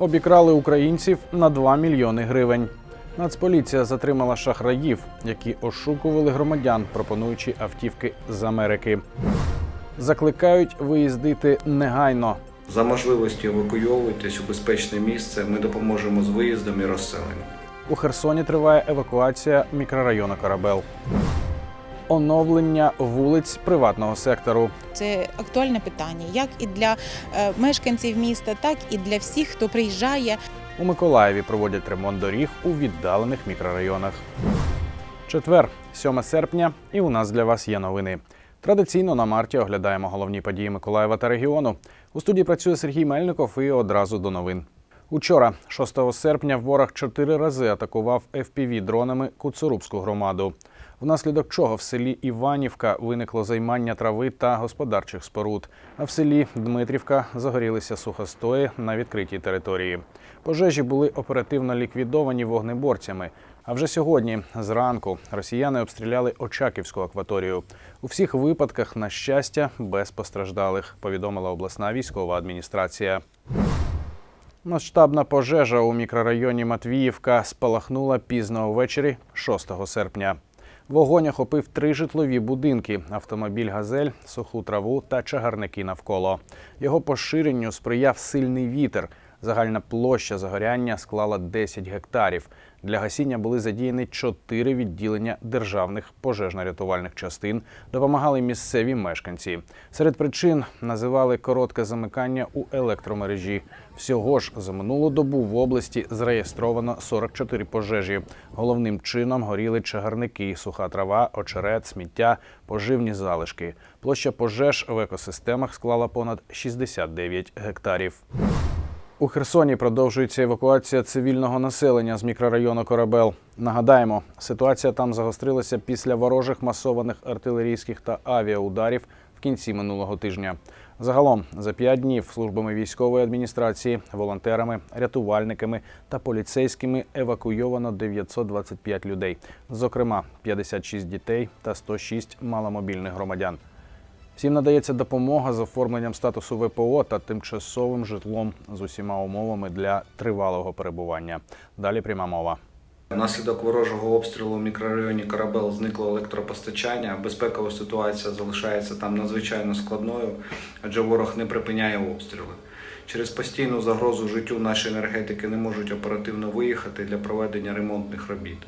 Обікрали українців на 2 мільйони гривень. Нацполіція затримала шахраїв, які ошукували громадян, пропонуючи автівки з Америки. Закликають виїздити негайно. За можливості евакуйовуйтесь у безпечне місце. Ми допоможемо з виїздом і розселенням. У Херсоні триває евакуація мікрорайону Карабел. Оновлення вулиць приватного сектору. Це актуальне питання, як і для е, мешканців міста, так і для всіх, хто приїжджає. У Миколаєві проводять ремонт доріг у віддалених мікрорайонах. Четвер, 7 серпня, і у нас для вас є новини. Традиційно на марті оглядаємо головні події Миколаєва та регіону. У студії працює Сергій Мельников і одразу до новин. Учора, 6 серпня, ворог чотири рази атакував fpv дронами Куцурубську громаду. Внаслідок чого в селі Іванівка виникло займання трави та господарчих споруд. А в селі Дмитрівка загорілися сухостої на відкритій території. Пожежі були оперативно ліквідовані вогнеборцями. А вже сьогодні, зранку, росіяни обстріляли Очаківську акваторію. У всіх випадках, на щастя, без постраждалих, повідомила обласна військова адміністрація. Масштабна пожежа у мікрорайоні Матвіївка спалахнула пізно ввечері 6 серпня. Вогонь охопив три житлові будинки: автомобіль Газель, суху траву та чагарники навколо. Його поширенню сприяв сильний вітер. Загальна площа загоряння склала 10 гектарів. Для гасіння були задіяні чотири відділення державних пожежно-рятувальних частин. Допомагали місцеві мешканці. Серед причин називали коротке замикання у електромережі. Всього ж за минулу добу в області зареєстровано 44 пожежі. Головним чином горіли чагарники, суха трава, очерет, сміття, поживні залишки. Площа пожеж в екосистемах склала понад 69 гектарів. У Херсоні продовжується евакуація цивільного населення з мікрорайону Корабел. Нагадаємо, ситуація там загострилася після ворожих масованих артилерійських та авіаударів в кінці минулого тижня. Загалом за п'ять днів службами військової адміністрації, волонтерами, рятувальниками та поліцейськими евакуйовано 925 людей, зокрема 56 дітей та 106 маломобільних громадян. Всім надається допомога з оформленням статусу ВПО та тимчасовим житлом з усіма умовами для тривалого перебування. Далі пряма мова. Внаслідок ворожого обстрілу в мікрорайоні Карабел зникло електропостачання. Безпекова ситуація залишається там надзвичайно складною, адже ворог не припиняє обстріли. Через постійну загрозу життю наші енергетики не можуть оперативно виїхати для проведення ремонтних робіт.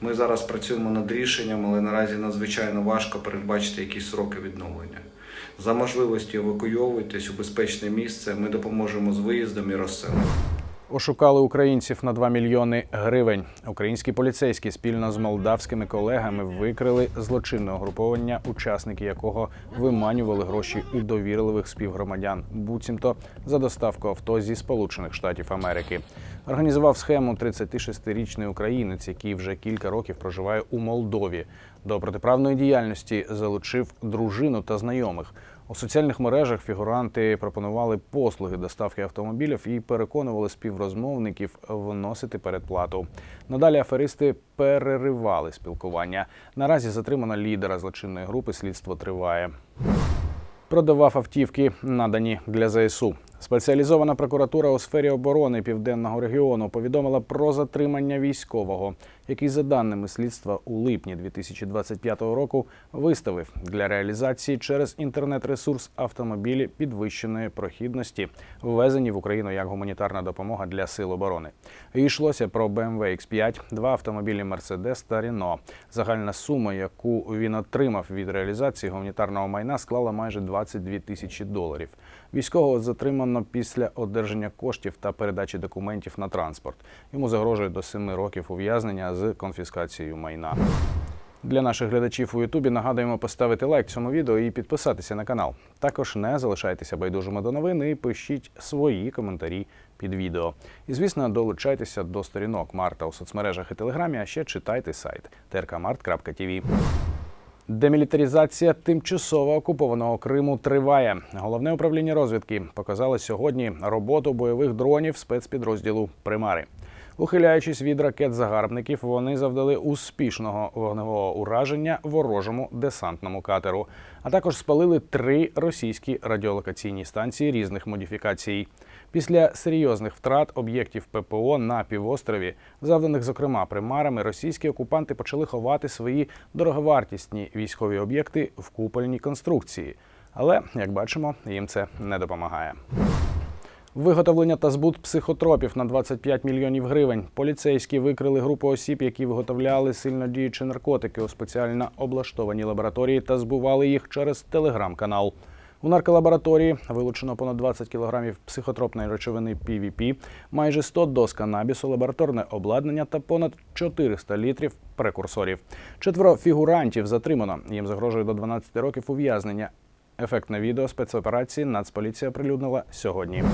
Ми зараз працюємо над рішенням, але наразі надзвичайно важко передбачити якісь сроки відновлення. За можливості евакуйовуйтесь у безпечне місце. Ми допоможемо з виїздом і розселенням. Ошукали українців на 2 мільйони гривень. Українські поліцейські спільно з молдавськими колегами викрили злочинне угруповання, учасники якого виманювали гроші у довірливих співгромадян, буцімто за доставку авто зі Сполучених Штатів Америки. Організував схему 36-річний українець, який вже кілька років проживає у Молдові. До протиправної діяльності залучив дружину та знайомих. У соціальних мережах фігуранти пропонували послуги доставки автомобілів і переконували співрозмовників вносити передплату. Надалі аферисти переривали спілкування. Наразі затримано лідера злочинної групи. Слідство триває. Продавав автівки, надані для ЗСУ. Спеціалізована прокуратура у сфері оборони південного регіону повідомила про затримання військового, який, за даними слідства, у липні 2025 року виставив для реалізації через інтернет-ресурс автомобілі підвищеної прохідності, ввезені в Україну як гуманітарна допомога для сил оборони. Йшлося про BMW X5, два автомобілі Mercedes та Renault. Загальна сума, яку він отримав від реалізації гуманітарного майна, склала майже 22 тисячі доларів. Військового затримано після одержання коштів та передачі документів на транспорт. Йому загрожує до 7 років ув'язнення з конфіскацією майна. Для наших глядачів у Ютубі нагадуємо поставити лайк цьому відео і підписатися на канал. Також не залишайтеся байдужими до новин і пишіть свої коментарі під відео. І звісно, долучайтеся до сторінок Марта у соцмережах і телеграмі, а ще читайте сайт trkmart.tv. Демілітаризація тимчасово окупованого Криму триває. Головне управління розвідки показало сьогодні роботу бойових дронів спецпідрозділу Примари. Ухиляючись від ракет загарбників, вони завдали успішного вогневого ураження ворожому десантному катеру, а також спалили три російські радіолокаційні станції різних модифікацій. Після серйозних втрат об'єктів ППО на півострові, завданих зокрема примарами, російські окупанти почали ховати свої дороговартісні військові об'єкти в купольній конструкції. Але, як бачимо, їм це не допомагає. Виготовлення та збут психотропів на 25 мільйонів гривень. Поліцейські викрили групу осіб, які виготовляли сильнодіючі наркотики у спеціально облаштованій лабораторії та збували їх через телеграм-канал. У нарколабораторії вилучено понад 20 кілограмів психотропної речовини PVP, майже 100 доз канабісу, лабораторне обладнання та понад 400 літрів прекурсорів. Четверо фігурантів затримано. Їм загрожує до 12 років ув'язнення. Ефектне відео спецоперації Нацполіція прилюднила сьогодні.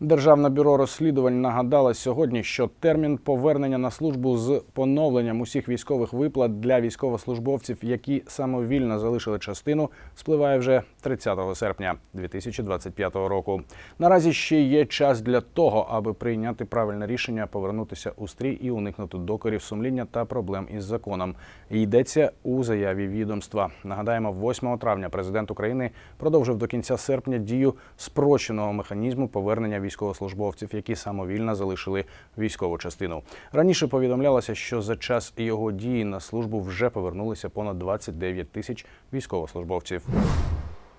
Державне бюро розслідувань нагадало сьогодні, що термін повернення на службу з поновленням усіх військових виплат для військовослужбовців, які самовільно залишили частину, спливає вже 30 серпня 2025 року. Наразі ще є час для того, аби прийняти правильне рішення повернутися у стрій і уникнути докорів сумління та проблем із законом. Йдеться у заяві відомства. Нагадаємо, 8 травня президент України продовжив до кінця серпня дію спрощеного механізму повернення військовослужбовців, які самовільно залишили військову частину. Раніше повідомлялося, що за час його дії на службу вже повернулися понад 29 тисяч військовослужбовців.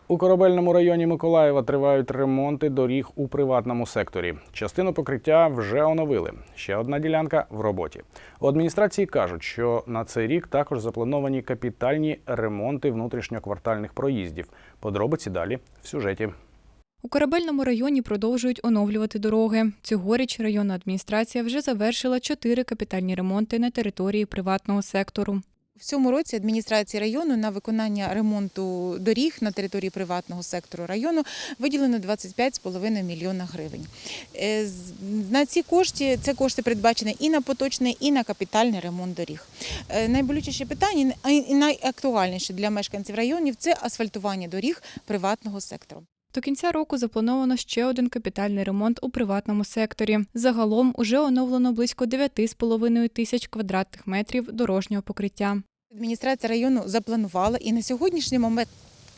У корабельному районі Миколаєва тривають ремонти доріг у приватному секторі. Частину покриття вже оновили. Ще одна ділянка в роботі. У адміністрації кажуть, що на цей рік також заплановані капітальні ремонти внутрішньоквартальних проїздів. Подробиці далі в сюжеті. У корабельному районі продовжують оновлювати дороги. Цьогоріч районна адміністрація вже завершила чотири капітальні ремонти на території приватного сектору. В цьому році адміністрації району на виконання ремонту доріг на території приватного сектору району виділено 25,5 мільйона гривень. Е, На ці кошти це кошти передбачені і на поточний, і на капітальний ремонт доріг. Е, Найболючіше питання і найактуальніше для мешканців районів це асфальтування доріг приватного сектору. До кінця року заплановано ще один капітальний ремонт у приватному секторі. Загалом уже оновлено близько 9,5 тисяч квадратних метрів дорожнього покриття. Адміністрація району запланувала і на сьогоднішній момент.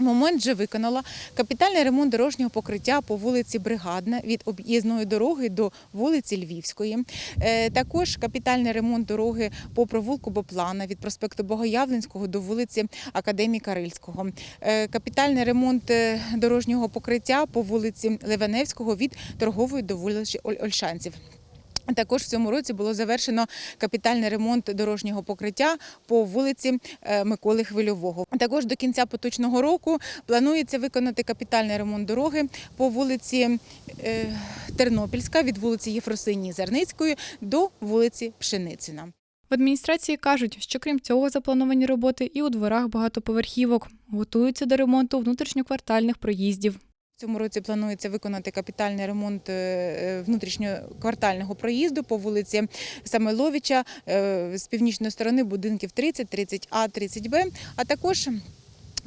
Момент вже виконала капітальний ремонт дорожнього покриття по вулиці Бригадна від об'їзної дороги до вулиці Львівської. Е, Також капітальний ремонт дороги по провулку Боплана від проспекту Богоявленського до вулиці Академіка Рильського. Е, Капітальний ремонт е, дорожнього покриття по вулиці Леваневського від торгової до вулиці Оль- Ольшанців. Також в цьому році було завершено капітальний ремонт дорожнього покриття по вулиці е, Миколи Хвильового. Також до кінця поточного року планується виконати капітальний ремонт дороги по вулиці е, Тернопільська від вулиці Єфросинії Зерницької до вулиці Пшеницина. В адміністрації кажуть, що крім цього заплановані роботи і у дворах багатоповерхівок. Готуються до ремонту внутрішньоквартальних проїздів. Цьому році планується виконати капітальний ремонт е, внутрішньоквартального проїзду по вулиці Самойловича е, з північної сторони будинків 30, 30А, 30Б, а також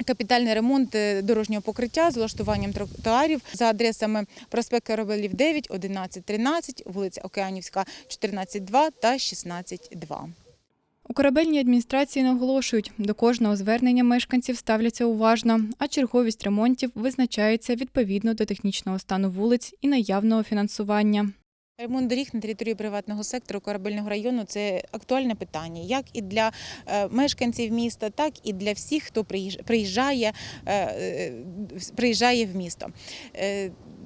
Капітальний ремонт е, дорожнього покриття з влаштуванням тротуарів за адресами проспект Корабелів 9, 11, 13, вулиця Океанівська, 14, 2 та 16, 2. У корабельній адміністрації наголошують, до кожного звернення мешканців ставляться уважно, а черговість ремонтів визначається відповідно до технічного стану вулиць і наявного фінансування. Ремонт доріг на території приватного сектору корабельного району це актуальне питання, як і для е, мешканців міста, так і для всіх, хто приїжджає, е, е, приїжджає в місто.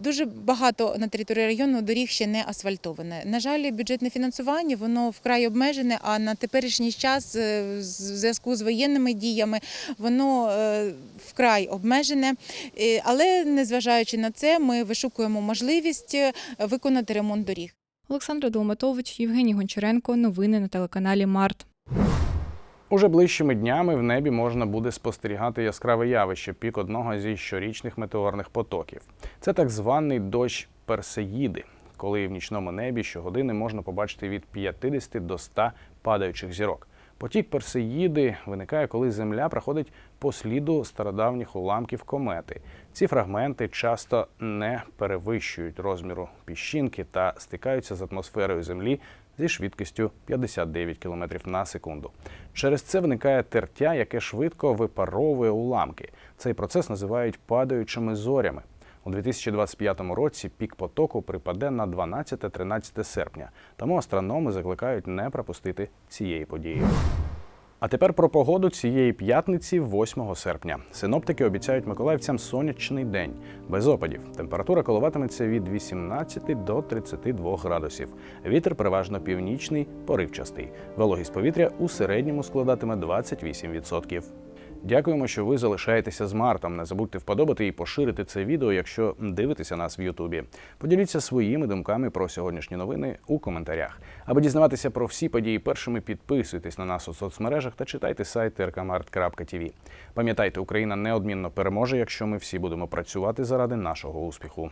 Дуже багато на території району доріг ще не асфальтоване. На жаль, бюджетне фінансування воно вкрай обмежене. А на теперішній час, е, в зв'язку з воєнними діями, воно е, вкрай обмежене. Е, Але незважаючи на це, ми вишукуємо можливість виконати ремонт доріг. Олександра Долматович, Євгеній Гончаренко. Новини на телеканалі Март. Уже ближчими днями в небі можна буде спостерігати яскраве явище пік одного зі щорічних метеорних потоків. Це так званий дощ Персеїди, коли в нічному небі щогодини можна побачити від 50 до 100 падаючих зірок. Потік Персеїди виникає, коли Земля проходить по сліду стародавніх уламків комети. Ці фрагменти часто не перевищують розміру піщинки та стикаються з атмосферою Землі зі швидкістю 59 км на секунду. Через це виникає тертя, яке швидко випаровує уламки. Цей процес називають падаючими зорями. У 2025 році пік потоку припаде на 12-13 серпня, тому астрономи закликають не пропустити цієї події. А тепер про погоду цієї п'ятниці, 8 серпня. Синоптики обіцяють миколаївцям сонячний день без опадів. Температура коливатиметься від 18 до 32 градусів. Вітер переважно північний, поривчастий. Вологість повітря у середньому складатиме 28%. Дякуємо, що ви залишаєтеся з Мартом. Не забудьте вподобати і поширити це відео, якщо дивитеся нас в Ютубі. Поділіться своїми думками про сьогоднішні новини у коментарях. Аби дізнаватися про всі події першими, підписуйтесь на нас у соцмережах та читайте сайт rkmart.tv. Пам'ятайте, Україна неодмінно переможе, якщо ми всі будемо працювати заради нашого успіху.